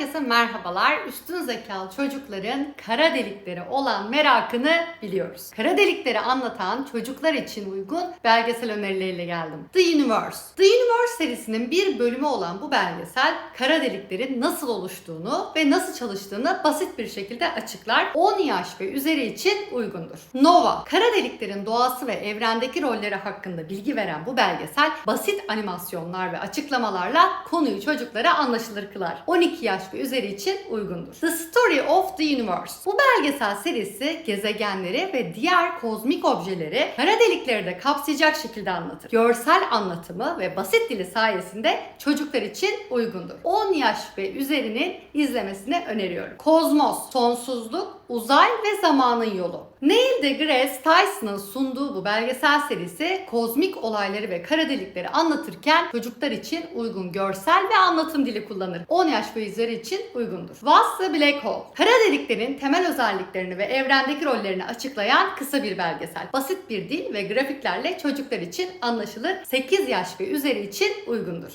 Herkese merhabalar. Üstün zekalı çocukların kara delikleri olan merakını biliyoruz. Kara delikleri anlatan çocuklar için uygun belgesel önerileriyle geldim. The Universe. The Universe serisinin bir bölümü olan bu belgesel kara deliklerin nasıl oluştuğunu ve nasıl çalıştığını basit bir şekilde açıklar. 10 yaş ve üzeri için uygundur. Nova. Kara deliklerin doğası ve evrendeki rolleri hakkında bilgi veren bu belgesel basit animasyonlar ve açıklamalarla konuyu çocuklara anlaşılır kılar. 12 yaş ve üzeri için uygundur. The Story of the Universe. Bu belgesel serisi gezegenleri ve diğer kozmik objeleri kara delikleri de kapsayacak şekilde anlatır. Görsel anlatımı ve basit dili sayesinde çocuklar için uygundur. 10 yaş ve üzerinin izlemesini öneriyorum. Kozmos, sonsuzluk, uzay ve zamanın yolu. Neil deGrasse Tyson'ın sunduğu bu belgesel serisi kozmik olayları ve kara delikleri anlatırken çocuklar için uygun görsel ve anlatım dili kullanır. 10 yaş ve üzeri için uygundur. What's the Black Hole? Kara deliklerin temel özelliklerini ve evrendeki rollerini açıklayan kısa bir belgesel. Basit bir dil ve grafiklerle çocuklar için anlaşılır. 8 yaş ve üzeri için uygundur.